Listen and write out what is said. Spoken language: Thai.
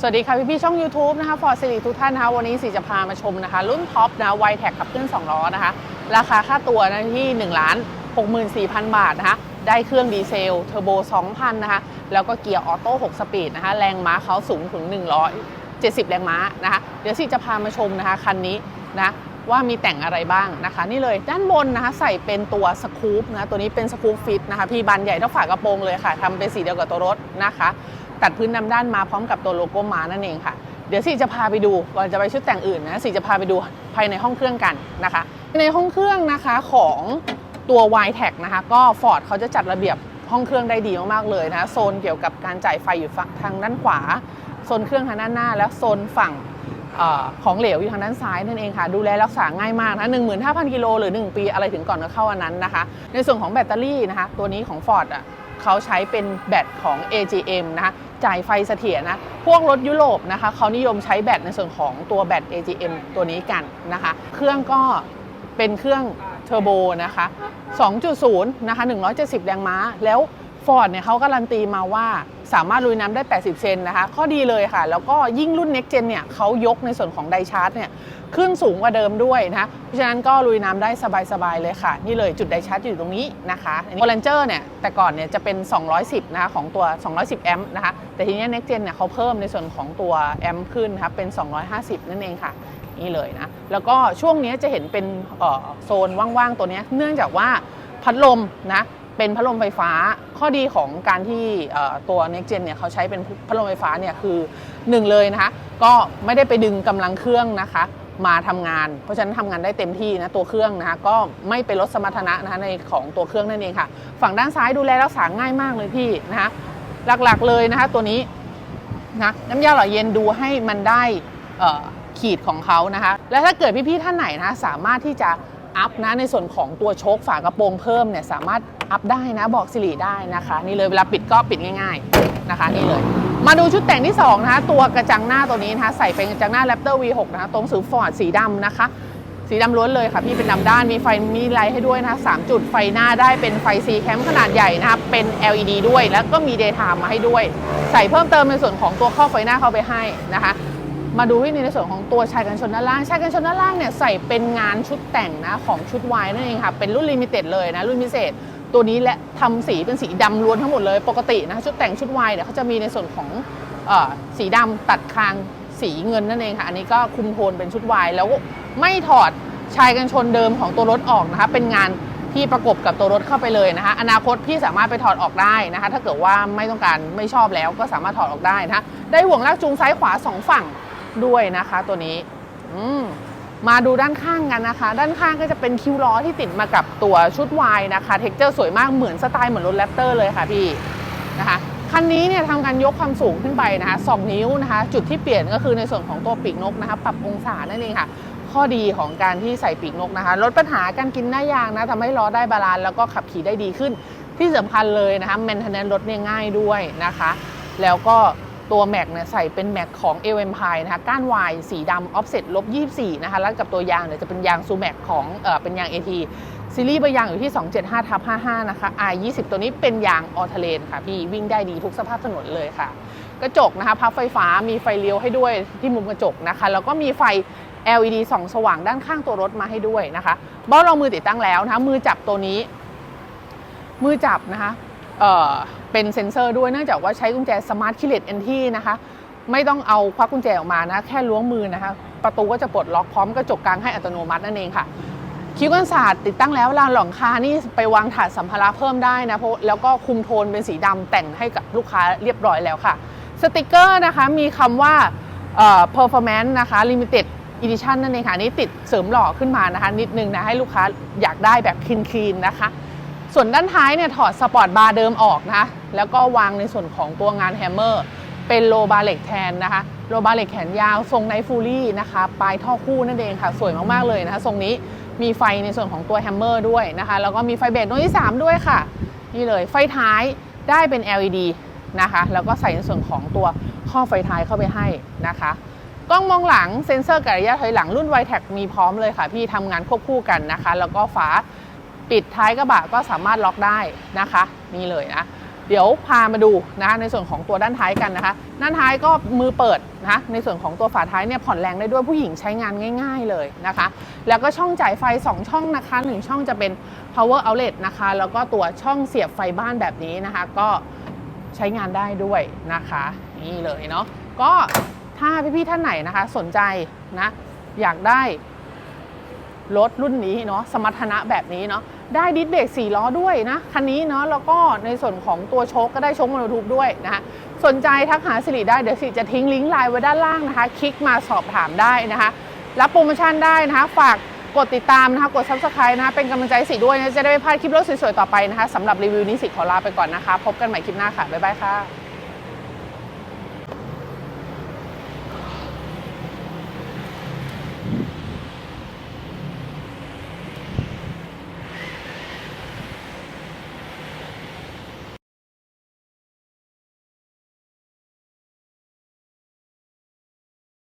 สวัสดีค่ะพี่พี่ช่อง YouTube นะคะฟอร์ดสิริทุกท่านนะคะวันนี้สีจะพามาชมนะคะ รุ่นท็อปนะไวแท็กขับเคลื่อน2ล้อนะคะ ราคาค่าตัวนะที่1ล้าน64,000 บาทนะคะ ได้เครื่องดีเซลเทอร์โบ 2,000 นะคะ แล้วก็เกียร์ออโต้6สปีดนะคะ แรงม้าเขาสูงถึง 170 แรงม้านะคะ เดี๋ยวสิจะพามาชมนะคะ คันนี้นะว่ามีแต่งอะไรบ้างนะคะ นี่เลยด้านบนนะคะใส่เป็นตัวสกู๊ปนะตัวนี้เป็นสกู๊ปฟิตนะคะพี่บันใหญ่เท่าฝากระโปรงเลยค่ะทำเป็นสีเดียวกับตัวรถนะคะ ตัดพื้นดำด้านมาพร้อมกับตัวโลโก้ม้านั่นเองค่ะ เดี๋ยวสิจะพาไปดูก่อนจะไปชุดแต่งอื่นนะสิจะพาไปดูภายในห้องเครื่องกันนะคะ ในห้องเครื่องนะคะของตัว y t e c นะคะก็ Ford เขาจะจัดระเบียบห้องเครื่องได้ดีมากๆเลยนะโซนเกี่ยวกับการจ่ายไฟอยู่ฝั่งทางด้านขวาโซนเครื่องทางด้านหน้า และโซนฝั่งออของเหลวอยู่ทางด้านซ้ายนั่นเองค่ะ ดูแลรักษาง่ายมากนะ15,000 กิโลหรือ 1 ปีอะไรถึงก่อนก็เข้าอันนั้นนะคะ ในส่วนของแบตเตอรี่นะคะ ตัวนี้ของ Ford อะ เขาใช้เป็นแบตของ AGM นะคะจ่ายไฟเสถียรนะ พวกรถยุโรปนะคะเขานิยมใช้แบตในส่วนของตัวแบต AGM ตัวนี้กันนะคะ เครื่องก็เป็นเครื่องเทอร์โบนะคะ 2.0 นะคะ 170 แรงม้า แล้ว Ford เนี่ยเขาการันตีมาว่าสามารถลุยน้ำได้ 80 เซนนะคะ ข้อดีเลยค่ะ แล้วก็ยิ่งรุ่น Next Gen เนี่ยเขายกในส่วนของไดชาร์จเนี่ยขึ้นสูงกว่าเดิมด้วยนะ เพราะฉะนั้นก็ลุยน้ำได้สบาย ๆ เลยค่ะ นี่เลยจุดไดชาร์จอยู่ตรงนี้นะคะโ o ลนเจอร์เนี่ยแต่ก่อนเนี่ยจะเป็น 210 นะคะของตัว 210 แอมป์นะคะ แต่ทีนี้ Next Gen เนี่ยเขาเพิ่มในส่วนของตัวแอมป์ขึ้นนะคะเป็น 250 นั่นเองค่ะนี่เลยนะ แล้วก็ช่วงนี้จะเห็นเป็นโซนว่างๆ ตัวเนี้ยเนื่องจากว่าพัดลมนะ เป็นพัดลมไฟฟ้า ข้อดีของการที่ตัว Next Gen เนี่ยเขาใช้เป็นพัดลมไฟฟ้าเนี่ยคือหนึ่งเลยนะคะ ก็ไม่ได้ไปดึงกำลังเครื่องนะคะมาทำงาน เพราะฉะนั้นทำงานได้เต็มที่นะตัวเครื่องนะคะก็ไม่ไปลดสมรรถนะนะคะในของตัวเครื่องนั่นเองค่ะ ฝั่งด้านซ้ายดูแลรักษาง่ายมากเลยพี่นะคะหลักๆเลยนะคะตัวนี้นะน้ำยาหล่อเย็นดูให้มันได้ขีดของเขานะคะ และถ้าเกิดพี่ๆท่านไหนนะคะสามารถที่จะ อัพนะในส่วนของตัวโชคฝากระโปรงเพิ่มเนี่ยสามารถอัพได้นะบอกสิริได้นะคะ นี่เลยเวลาปิดก็ปิดง่าย ๆนะคะ นี่เลย มาดูชุดแต่งที่2นะคะตัวกระจังหน้าตัวนี้นะคะใส่เป็นกระจังหน้า Raptor V6 นะคะตรงสูฟอร์ดสีดำนะคะ สีดำล้วนเลยค่ะพี่เป็นดำด้านมีไฟมีไลท์ให้ด้วยนะคะสามจุดไฟหน้าได้เป็นไฟ C แคมขนาดใหญ่นะคะเป็น LED ด้วยแล้วก็มี Daytime มาให้ด้วย ใส่เพิ่มเติมในส่วนของตัวข้อไฟหน้าเข้าไปให้นะคะ มาดูที่ในส่วนของตัวชายกันชนด้านล่าง ชายกันชนด้านล่างเนี่ยใส่เป็นงานชุดแต่งนะของชุดวายนั่นเองค่ะ เป็นรุ่นลิมิเต็ดเลยนะรุ่นพิเศษตัวนี้และทำสีเป็นสีดำล้วนทั้งหมดเลยปกตินะชุดแต่งชุดวายเนี่ยเขาจะมีในส่วนของอสีดำตัดคางสีเงินนั่นเองค่ะ อันนี้ก็คุมโทนเป็นชุดวายแล้วไม่ถอดชายกันชนเดิมของตัวรถออกนะคะเป็นงานที่ประกบกับตัวรถเข้าไปเลยนะคะ อนาคตพี่สามารถไปถอดออกได้นะคะ ถ้าเกิดว่าไม่ต้องการไม่ชอบแล้วก็สามารถถอดออกได้นะคะได้ห่วงลากจูงซ้ายขวาสองฝั่ง ด้วยนะคะตัวนี้มมาดูด้านข้างกันนะคะ ด้านข้างก็จะเป็นคิ้วล้อที่ติดมากับตัวชุดวายนะคะ เท็กเจอร์สวยมากเหมือนสไตล์เหมือนรถแรปเตอร์เลยค่ะพี่นะคะคันนี้เนี่ยทำการยกความสูงขึ้นไปนะคะ2นิ้วนะคะ จุดที่เปลี่ยนก็คือในส่วนของตัวปีกนกนะคะ ปรับองศานั่นเองค่ะ ข้อดีของการที่ใส่ปีกนกนะคะ ลดปัญหาการกินหน้ายางนะทำให้ล้อได้บาลานซ์แล้วก็ขับขี่ได้ดีขึ้น ที่สำคัญเลยนะคะแมนเทนแนนรถเนี่ยง่ายด้วยนะคะ แล้วก็ ตัวแม็กเนี่ยใส่เป็นแม็กของ a อ m p i นะคะก้านวายสีดำออฟเซ็ตลบ24 นะคะ แล้วกับตัวยางเนี่ยจะเป็นยางซูแม็กของเออเป็นยาง AT ซีรีส์ใบยางอยู่ที่ 275ทับ55 นะคะ i 20 ตัวนี้เป็นยางออเทเลนค่ะพี่วิ่งได้ดีทุกสภาพถนนเลยค่ะ กระจกนะคะพับไฟฟ้ามีไฟเลี้ยวให้ด้วยที่มุมกระจกนะคะ แล้วก็มีไฟ LED ส่องสว่างด้านข้างตัวรถมาให้ด้วยนะคะ เบ้ารองมือติดตั้งแล้วนะคะมือจับตัวนี้ มือจับนะคะ เป็นเซ็นเซอร์ด้วยเนื่องจากว่าใช้กุญแจสมาร์ทคิเลตเอนที่นะคะ ไม่ต้องเอาควักกุญแจออกมานะ แค่ล้วงมือนะคะ ประตูก็จะปลดล็อกพร้อมกระจกกลางให้อัตโนมัตินั่นเองค่ะ คิ้วกันศาสตร์ติดตั้งแล้วลานหลังคานี่ไปวางถาดสัมภาระเพิ่มได้นะเพราะแล้วก็คุมโทนเป็นสีดำแต่งให้กับลูกค้าเรียบร้อยแล้วค่ะสติกเกอร์นะคะมีคำว่า performance นะคะ limited edition นั่นเองค่ะนนี่ติดเสริมหล่อขึ้นมานะคะ นิดนึงนะให้ลูกค้าอยากได้แบบคลีนๆนะคะ ส่วนด้านท้ายเนี่ยถอดสปอร์ตบาร์เดิมออกนะแล้วก็วางในส่วนของตัวงานแฮมเมอร์เป็นโลบาเล็กแทนนะคะโลบาเล็กแขนยาวทรงไนฟูลี่นะคะปลายท่อคู่นั่นเองค่ะสวยมากๆเลยนะคะทรงนี้มีไฟในส่วนของตัวแฮมเมอร์ด้วยนะคะแล้วก็มีไฟเบรกดวงที่ 3 ด้วยค่ะ นี่เลยไฟท้ายได้เป็น LED นะคะแล้วก็ใส่ในส่วนของตัวข้อไฟท้ายเข้าไปให้นะคะกล้องมองหลังเซ็นเซอร์กับระยะถอยหลังรุ่น y t e c มีพร้อมเลยค่ะพี่ทำงานควบคู่กันนะคะ แล้วก็ฝา ปิดท้ายกระบะก็สามารถล็อกได้นะคะนี่เลยนะเดี๋ยวพามาดูนะคะในส่วนของตัวด้านท้ายกันนะคะ ด้านท้ายก็มือเปิดนะคะในส่วนของตัวฝาท้ายเนี่ยผ่อนแรงได้ด้วยผู้หญิงใช้งานง่าย ๆเลยนะคะ แล้วก็ช่องจ่ายไฟ 2 ช่องนะคะ 1 ช่องจะเป็น power outlet นะคะ แล้วก็ตัวช่องเสียบไฟบ้านแบบนี้นะคะ ก็ใช้งานได้ด้วยนะคะ นี่เลยเนาะก็ถ้าพี่ๆท่านไหนนะคะ สนใจนะอยากได้รถรุ่นนี้เนาะสมรรถนะแบบนี้เนาะ ได้ดิสเบรก4ล้อด้วยนะคันนี้เนาะแล้วก็ในส่วนของตัวโชคก็ได้โชคโมโนทูบด้วยนะคะสนใจทักหาสิริได้เดี๋ยวสิจะทิ้งลิงก์ไลน์ไว้ด้านล่างนะคะ คลิกมาสอบถามได้นะคะ รับโปรโมชั่นได้นะคะ ฝากกดติดตามนะคะกด subscribe นะคะเป็นกำลังใจสิด้วยนะจะได้ไม่พลาดคลิปรถสวยๆต่อไปนะคะสำหรับรีวิวนี้สิขอลาไปก่อนนะคะ พบกันใหม่คลิปหน้าค่ะบ๊ายบายค่ะ